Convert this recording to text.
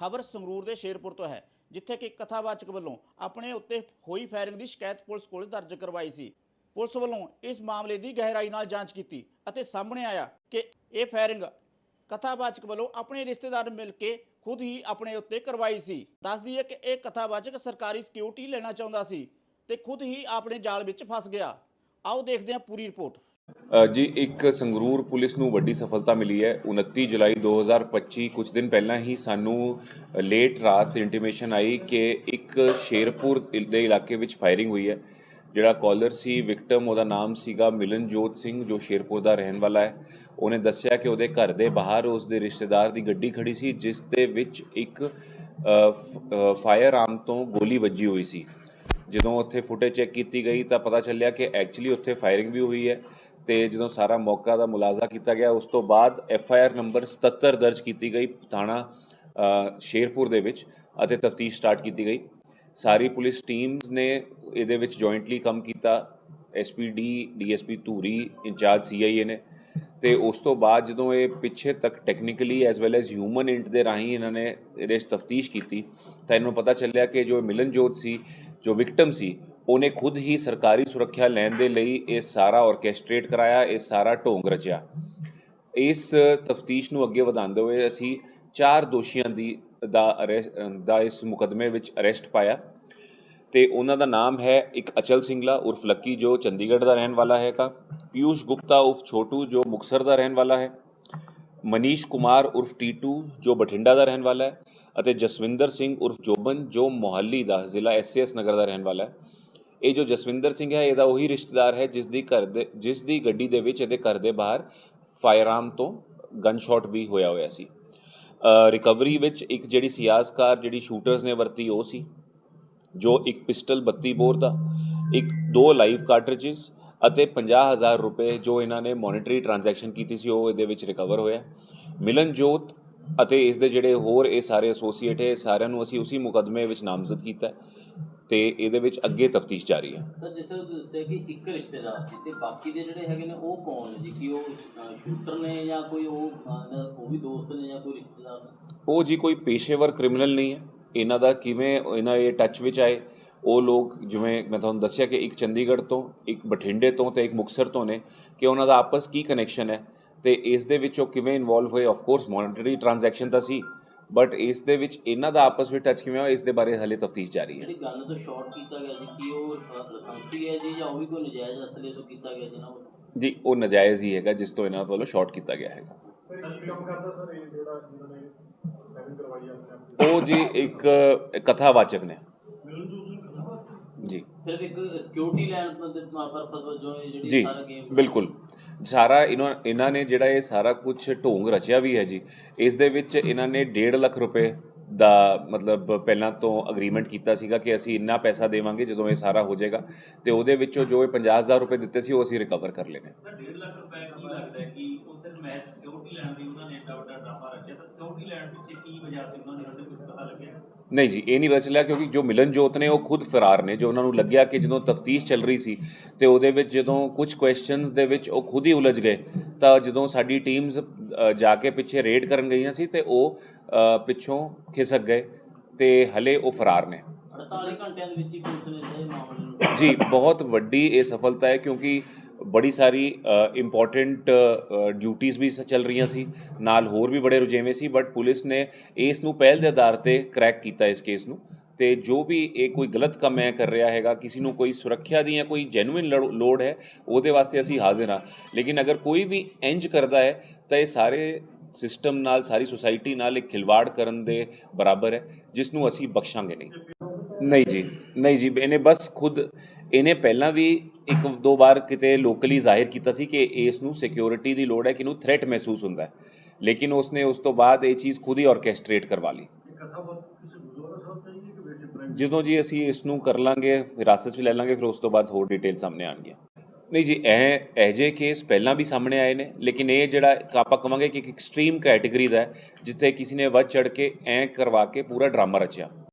ਖਬਰ ਸੰਗਰੂਰ ਦੇ ਸ਼ੇਰਪੁਰ ਤੋਂ ਹੈ, ਜਿੱਥੇ ਕਿ ਕਥਾਵਾਚਕ ਵੱਲੋਂ ਆਪਣੇ ਉੱਤੇ ਹੋਈ ਫਾਇਰਿੰਗ ਦੀ ਸ਼ਿਕਾਇਤ ਪੁਲਿਸ ਕੋਲ ਦਰਜ ਕਰਵਾਈ ਸੀ। ਪੁਲਿਸ ਵੱਲੋਂ ਇਸ ਮਾਮਲੇ ਦੀ ਗਹਿਰਾਈ ਨਾਲ ਜਾਂਚ ਕੀਤੀ ਅਤੇ ਸਾਹਮਣੇ ਆਇਆ ਕਿ ਇਹ ਫਾਇਰਿੰਗ ਕਥਾਵਾਚਕ ਵੱਲੋਂ ਆਪਣੇ ਰਿਸ਼ਤੇਦਾਰ ਨੂੰ ਮਿਲ ਕੇ ਖੁਦ ਹੀ ਆਪਣੇ ਉੱਤੇ ਕਰਵਾਈ ਸੀ। ਦੱਸਦੀ ਹੈ ਕਿ ਇਹ ਕਥਾਵਾਚਕ ਸਰਕਾਰੀ ਸਿਕਿਉਰਿਟੀ ਲੈਣਾ ਚਾਹੁੰਦਾ ਸੀ ਤੇ ਖੁਦ ਹੀ ਆਪਣੇ ਜਾਲ ਵਿੱਚ ਫਸ ਗਿਆ। ਆਓ ਦੇਖਦੇ ਹਾਂ ਪੂਰੀ ਰਿਪੋਰਟ। ਜੀ, ਇੱਕ ਸੰਗਰੂਰ ਪੁਲਿਸ ਨੂੰ ਵੱਡੀ ਸਫਲਤਾ ਮਿਲੀ ਹੈ। 29 ਜੁਲਾਈ 2025 ਕੁਝ ਦਿਨ ਪਹਿਲਾਂ ਹੀ ਸਾਨੂੰ ਲੇਟ ਰਾਤ ਇੰਟੀਮੇਸ਼ਨ ਆਈ ਕਿ ਇੱਕ ਸ਼ੇਰਪੁਰ ਦੇ ਇਲਾਕੇ ਵਿੱਚ ਫਾਇਰਿੰਗ ਹੋਈ ਹੈ, ਜਿਹੜਾ ਕਾਲਰ ਸੀ ਵਿਕਟਮ ਉਹਦਾ ਨਾਮ ਸੀਗਾ ਮਿਲਨਜੋਤ ਸਿੰਘ, ਜੋ ਸ਼ੇਰਪੁਰ ਦਾ ਰਹਿਣ ਵਾਲਾ ਹੈ। ਉਹਨੇ ਦੱਸਿਆ ਕਿ ਉਹਦੇ ਘਰ ਦੇ ਬਾਹਰ ਉਸ ਦੇ ਰਿਸ਼ਤੇਦਾਰ ਦੀ ਗੱਡੀ ਖੜੀ ਸੀ, ਜਿਸ ਦੇ ਵਿੱਚ ਇੱਕ ਫਾਇਰ ਆਰਮ ਤੋਂ ਗੋਲੀ ਵੱਜੀ ਹੋਈ ਸੀ। ਜਦੋਂ ਉੱਥੇ ਫੁਟੇਜ ਚੈੱਕ ਕੀਤੀ ਗਈ ਤਾਂ ਪਤਾ ਚੱਲਿਆ ਕਿ ਐਕਚੁਅਲੀ ਉੱਥੇ ਫਾਇਰਿੰਗ ਵੀ ਹੋਈ ਹੈ। ਤੇ ਜਦੋਂ ਸਾਰਾ ਮੌਕਾ ਦਾ ਮੁਲਾਜ਼ਾ ਕੀਤਾ ਗਿਆ, ਉਸ ਤੋਂ ਬਾਅਦ ਐਫ ਆਈ ਆਰ ਨੰਬਰ 77 ਦਰਜ ਕੀਤੀ ਗਈ ਥਾਣਾ ਸ਼ੇਰਪੁਰ ਦੇ ਵਿੱਚ ਅਤੇ ਤਫਤੀਸ਼ ਸਟਾਰਟ ਕੀਤੀ ਗਈ। ਸਾਰੀ ਪੁਲਿਸ ਟੀਮਸ ਨੇ ਇਹਦੇ ਵਿੱਚ ਜੁਆਇੰਟਲੀ ਕੰਮ ਕੀਤਾ। SPD DSP Dhuri, incharge CIA ਨੇ। ਤੇ ਉਸ ਤੋਂ ਬਾਅਦ ਜਦੋਂ ਇਹ ਪਿੱਛੇ ਤੱਕ technically as well as humint ਦੇ ਰਾਹੀਂ ਇਹਨਾਂ ਨੇ ਇਹਦੇ 'ਚ ਤਫਤੀਸ਼ ਕੀਤੀ, ਤਾਂ ਇਹਨੂੰ ਪਤਾ ਚੱਲਿਆ ਕਿ ਜੋ ਮਿਲਨਜੋਤ ਸੀ ਜੋ ਵਿਕਟਮ ਸੀ, ਉਹਨੇ ਖੁਦ ਹੀ ਸਰਕਾਰੀ ਸੁਰੱਖਿਆ ਲੈਣ ਦੇ ਲਈ ਇਹ ਸਾਰਾ ਆਰਕੈਸਟ੍ਰੇਟ ਕਰਾਇਆ, ਇਹ ਸਾਰਾ ਢੋਂਗ ਰਚਿਆ। ਇਸ ਤਫਤੀਸ਼ ਨੂੰ ਅੱਗੇ ਵਧਾਉਂਦੇ ਹੋਏ ਅਸੀਂ ਚਾਰ ਦੋਸ਼ੀਆਂ ਦੀ, ਦਾ ਅਰੈਸਟ ਦਾ ਇਸ ਮੁਕਦਮੇ ਵਿੱਚ ਅਰੈਸਟ ਪਾਇਆ ਤੇ ਉਹਨਾਂ ਦਾ ਨਾਮ ਹੈ ਇੱਕ ਅਚਲ ਸਿੰਗਲਾ ਉਰਫ ਲੱਕੀ ਜੋ ਚੰਡੀਗੜ੍ਹ ਦਾ ਰਹਿਣ ਵਾਲਾ ਹੈਗਾ ਪਿਊਸ਼ ਗੁਪਤਾ ਉਰਫ ਛੋਟੂ ਜੋ ਮੁਕਸਰ ਦਾ ਰਹਿਣ ਵਾਲਾ ਹੈ। ਮਨੀਸ਼ ਕੁਮਾਰ ਉਰਫ ਟੀਟੂ, ਜੋ ਬਠਿੰਡਾ ਦਾ ਰਹਿਣ ਵਾਲਾ ਹੈ, ਅਤੇ ਜਸਵਿੰਦਰ ਸਿੰਘ ਉਰਫ ਜੋਬਨ, ਜੋ ਮੋਹਾਲੀ ਦਾ ਜ਼ਿਲ੍ਹਾ ਐਸਐਸ ਨਗਰ ਦਾ ਰਹਿਣ ਵਾਲਾ ਹੈ। ਇਹ ਜੋ ਜਸਵਿੰਦਰ ਸਿੰਘ ਹੈ, ਇਹਦਾ ਉਹੀ ਰਿਸ਼ਤੇਦਾਰ ਹੈ, ਜਿਸ ਦੀ ਘਰ ਦੇ, ਜਿਸ ਦੀ ਗੱਡੀ ਦੇ ਵਿੱਚ ਇਹਦੇ ਘਰ ਦੇ ਬਾਹਰ ਫਾਇਰਆਰਮ ਤੋਂ ਗਨ ਸ਼ਾਟ ਵੀ ਹੋਇਆ ਹੋਇਆ ਸੀ। ਰਿਕਵਰੀ ਵਿੱਚ ਇੱਕ ਜਿਹੜੀ ਸਿਆਸਕਾਰ ਜਿਹੜੀ ਸ਼ੂਟਰਸ ਨੇ ਵਰਤੀ, ਉਹ ਸੀ, ਜੋ ਇੱਕ ਪਿਸਟਲ 32 ਬੋਰ ਦਾ, ਇੱਕ ਦੋ ਲਾਈਵ ਕਾਰਟ੍ਰਿਜਸ ਅਤੇ 50000 ਰੁਪਏ ਜੋ ਇਹਨਾਂ ਨੇ ਮੋਨਿਟਰੀ ਟ੍ਰਾਂਜੈਕਸ਼ਨ ਕੀਤੀ ਸੀ ਉਹ ਇਹਦੇ ਵਿੱਚ ਰਿਕਵਰ ਹੋਇਆ ਮਿਲਨਜੋਤ ਅਤੇ ਇਸ ਦੇ ਜਿਹੜੇ ਹੋਰ ਇਹ ਸਾਰੇ ਐਸੋਸੀਏਟ ਹੈ ਸਾਰਿਆਂ ਨੂੰ ਅਸੀਂ ਉਸੇ ਮੁਕਦਮੇ ਵਿੱਚ ਨਾਮਜ਼ਦ ਕੀਤਾ ਤੇ ਇਹਦੇ ਵਿੱਚ ਅੱਗੇ ਤਫਤੀਸ਼ ਜਾਰੀ ਹੈ। ਤਾਂ ਜਿਸ ਤਰ੍ਹਾਂ ਤੁਸੀਂ ਦੱਸਿਆ ਕਿ ਇੱਕ ਰਿਸ਼ਤੇਦਾਰ ਸੀ ਤੇ ਬਾਕੀ ਦੇ ਜਿਹੜੇ ਹੈਗੇ ਨੇ ਉਹ ਕੌਣ ਨੇ ਜੀ? ਕਿ ਉਹ ਸ਼ੂਟਰ ਨੇ ਜਾਂ ਕੋਈ ਉਹ ਅਹ, ਜਾਂ ਉਹ ਵੀ ਦੋਸਤ ਨੇ ਜਾਂ ਕੋਈ ਰਿਸ਼ਤੇਦਾਰ ਨੇ? ਉਹ ਜੀ ਕੋਈ ਪੇਸ਼ੇਵਰ ਕ੍ਰਿਮੀਨਲ ਨਹੀਂ ਹੈ। ਇਹਨਾਂ ਦਾ ਕਿਵੇਂ ਇਹਨਾਂ ਇਹ ਟੱਚ ਵਿੱਚ ਆਏ? ਉਹ ਲੋਕ ਜਿਵੇਂ ਮੈਂ ਤੁਹਾਨੂੰ ਦੱਸਿਆ ਕਿ ਇੱਕ ਚੰਡੀਗੜ੍ਹ ਤੋਂ ਇੱਕ ਬਠਿੰਡੇ ਤੋਂ ਤੇ ਇੱਕ ਮੁਕਸਰ ਤੋਂ ਨੇ ਕਿ ਉਹਨਾਂ ਦਾ ਆਪਸ ਕੀ ਕਨੈਕਸ਼ਨ ਹੈ ਤੇ ਇਸ ਦੇ ਵਿੱਚ ਉਹ ਕਿਵੇਂ ਇਨਵੋਲਵ ਹੋਏ? ਆਫ ਕੋਰਸ ਮੋਨਿਟਰੀ ਟ੍ਰਾਂਜੈਕਸ਼ਨ ਤਾਂ ਸੀ ਬਟ ਇਸ ਦੇ ਵਿੱਚ ਇਹਨਾਂ ਦਾ ਆਪਸ ਵਿੱਚ ਟੱਚ ਕਿਵੇਂ ਹੋਇਆ? ਇਸ ਦੇ ਬਾਰੇ ਹਲੇ ਤਫਤੀਸ਼ ਜਾਰੀ ਹੈ। ਜਿਹੜੀ ਗੱਲ ਤੋਂ ਸ਼ਾਰਟ ਕੀਤਾ ਗਿਆ ਸੀ ਕਿ ਉਹ ਲਾਇਸੈਂਸੀ ਹੈ ਜੀ ਜਾਂ ਉਹ ਵੀ ਕੋਈ ਨਜਾਇਜ਼ ਅਸਲੇ ਤੋਂ ਕੀਤਾ ਗਿਆ ਜਨਾਬ ਜੀ ਉਹ ਨਜਾਇਜ਼ ਹੀ ਹੈਗਾ ਜਿਸ ਤੋਂ ਇਹਨਾਂ ਵੱਲੋਂ ਸ਼ਾਰਟ ਕੀਤਾ ਗਿਆ ਹੈਗਾ। ਕੰਮ ਕਰਦਾ ਸਰ ਇਹ ਜਿਹੜਾ ਜਿਹਨਾਂ ਨੇ ਸੈਵਿੰਗ ਕਰਵਾਈ ਆ ਆਪਣੇ ਆਪ ਉਹ ਜੀ ਇੱਕ ਕਥਾਵਾਚਕ ਨੇ ਮਿਲਨ ਜੂਸ ਨੂੰ ਖਤਮ ਜੀ ਸਿਰਫ ਇੱਕ ਸਿਕਿਉਰਿਟੀ ਲੈਣ ਦੇ ਪਰਪਸ ਵਜੋਂ ਇਹ ਜਿਹੜੀ ਜੀ ਸਾਰਾ ਗੇਮ ਬਿਲਕੁਲ। ਸਾਰਾ ਇਹਨਾਂ ਇਹਨਾਂ ਨੇ ਜਿਹੜਾ ਇਹ ਸਾਰਾ ਕੁਝ ਢੋਂਗ ਰਚਿਆ ਵੀ ਹੈ ਜੀ ਇਸ ਦੇ ਵਿੱਚ ਇਹਨਾਂ ਨੇ 1.5 ਲੱਖ ਰੁਪਏ ਦਾ ਮਤਲਬ ਪਹਿਲਾਂ ਤੋਂ ਅਗਰੀਮੈਂਟ ਕੀਤਾ ਸੀਗਾ ਕਿ ਅਸੀਂ ਇੰਨਾ ਪੈਸਾ ਦੇਵਾਂਗੇ ਜਦੋਂ ਇਹ ਸਾਰਾ ਹੋ ਜਾਏਗਾ ਤੇ ਉਹਦੇ ਵਿੱਚੋਂ ਜੋ ਇਹ 50000 ਰੁਪਏ ਦਿੱਤੇ ਸੀ ਉਹ ਅਸੀਂ ਰਿਕਵਰ ਕਰ ਲੈਣੇ ਸਰ 1.5 ਲੱਖ ਰੁਪਏ ਕੀ ਲੱਗਦਾ ਹੈ ਕਿ ਉਹ ਸਿਰਫ ਮੈਚ ਸਿਕਿਉਰਿਟੀ ਲੈਣ ਦੀ ਉਹਨਾਂ ਨੇ ਏਡਾ ਵੱਡਾ ਡਰਾਮਾ ਰਚਿਆ? ਤਾਂ ਸਿਕਿਉਰਿਟੀ ਲੈਣ ਪਿੱਛੇ ਕੀ ਵਜ੍ਹਾ ਸੀ? ਉਹਨਾਂ ਨੇ ਹਜੇ ਕੁਝ ਪਤਾ ਲੱਗਿਆ? ਨਹੀਂ ਜੀ ਇਹ ਨਹੀਂ ਪਤਾ ਚੱਲਿਆ ਕਿਉਂਕਿ ਜੋ ਮਿਲਨਜੋਤ ਨੇ ਉਹ ਖੁਦ ਫਰਾਰ ਨੇ ਜੋ ਉਹਨਾਂ ਨੂੰ ਲੱਗਿਆ ਕਿ ਜਦੋਂ ਤਫਤੀਸ਼ ਚੱਲ ਰਹੀ ਸੀ ਤੇ ਉਹਦੇ ਵਿੱਚ ਜਦੋਂ ਕੁਝ ਕੁਐਸਚਨਸ ਦੇ ਵਿੱਚ ਉਹ ਖੁਦ ਹੀ ਉਲਝ ਗਏ ਤਾਂ ਜਦੋਂ ਸਾਡੀ ਟੀਮਸ ਜਾ ਕੇ ਪਿੱਛੇ ਰੇਡ ਕਰਨ ਗਈਆਂ ਸੀ ਤੇ ਉਹ ਪਿੱਛੋਂ ਖਿਸਕ ਗਏ ਤੇ ਹਲੇ ਉਹ ਫਰਾਰ ਨੇ। 48 ਘੰਟਿਆਂ ਦੇ ਵਿੱਚ ਹੀ ਪੁਲਿਸ ਨੇ ਮਾਮਲੇ ਨੂੰ ਜੀ ਬਹੁਤ ਵੱਡੀ ਇਹ ਸਫਲਤਾ ਹੈ ਕਿਉਂਕਿ ਬੜੀ ਸਾਰੀ ਇੰਪੋਰਟੈਂਟ ਡਿਊਟੀਆਂ ਵੀ ਸ- ਚੱਲ ਰਹੀਆਂ ਸੀ। ਨਾਲ ਹੋਰ ਵੀ ਬੜੇ ਰੁਝੇਵੇਂ ਸੀ ਬਟ ਪੁਲਿਸ ਨੇ ਇਸ ਨੂੰ ਪਹਿਲ ਦੇ ਆਧਾਰ ਤੇ ਕ੍ਰੈਕ ਕੀਤਾ ਇਸ ਕੇਸ ਨੂੰ। ਤੇ ਜੋ ਵੀ ਇਹ ਕੋਈ ਗਲਤ ਕੰਮ ਹੈ ਕਰ ਰਿਹਾ ਹੈਗਾ, ਕਿਸੇ ਨੂੰ ਕੋਈ ਸੁਰੱਖਿਆ ਦੀ ਜਾਂ ਕੋਈ ਜੈਨੂਇਨ ਲੋੜ ਹੈ, ਉਹਦੇ ਵਾਸਤੇ ਅਸੀਂ ਹਾਜ਼ਰ ਹਾਂ। ਲੇਕਿਨ ਅਗਰ ਕੋਈ ਵੀ ਇੰਜ ਕਰਦਾ ਹੈ, ਤਾਂ ਇਹ ਸਾਰੇ ਸਿਸਟਮ ਨਾਲ, ਸਾਰੀ ਸੁਸਾਇਟੀ ਨਾਲ ਇੱਕ ਖਿਲਵਾੜ ਕਰਨ ਦੇ ਬਰਾਬਰ ਹੈ, ਜਿਸ ਨੂੰ ਅਸੀਂ ਬਖਸ਼ਾਂਗੇ ਨਹੀਂ। ਨਹੀਂ ਜੀ ਨਹੀਂ ਜੀ, ਇਹਨੇ ਬਸ ਖੁਦ, ਇਹਨੇ ਪਹਿਲਾਂ ਵੀ ਇੱਕ ਦੋ ਵਾਰ ਕਿਤੇ ਲੋਕਲੀ ਜ਼ਾਹਿਰ ਕੀਤਾ ਸੀ ਕਿ ਇਸ ਨੂੰ ਸਿਕਿਉਰਿਟੀ ਦੀ ਲੋੜ ਹੈ ਕਿ ਇਹਨੂੰ ਥ੍ਰੈਟ ਮਹਿਸੂਸ ਹੁੰਦਾ ਹੈ। ਲੇਕਿਨ ਉਸਨੇ ਉਸ ਤੋਂ ਬਾਅਦ ਇਹ ਚੀਜ਼ ਖੁਦ ਹੀ ਆਰਕੈਸਟ੍ਰੇਟ ਕਰਵਾ ਲਈ। ਜਦੋਂ ਜੀ ਅਸੀਂ ਇਸ ਨੂੰ ਕਰ ਲਾਂਗੇ ਹਿਰਾਸਤ 'ਚ ਲੈ ਲਾਂਗੇ, ਫਿਰ ਉਸ ਤੋਂ ਬਾਅਦ ਹੋਰ ਡਿਟੇਲ ਸਾਹਮਣੇ ਆਣਗੀਆਂ ਨਹੀਂ ਜੀ, ਇਹ ਇਹ ਜੇ ਕੇਸ ਪਹਿਲਾਂ ਵੀ ਸਾਹਮਣੇ ਆਏ ਨੇ, ਲੇਕਿਨ ਇਹ ਜਿਹੜਾ ਆਪਾਂ ਕਵਾਂਗੇ ਕਿ ਇੱਕ ਐਕਸਟ੍ਰੀਮ ਕੈਟਾਗਰੀ ਦਾ ਹੈ, ਜਿੱਥੇ ਕਿਸੇ ਨੇ ਵੱਧ ਚੜ ਕੇ ਐ ਕਰਵਾ ਕੇ ਪੂਰਾ ਡਰਾਮਾ ਰਚਿਆ।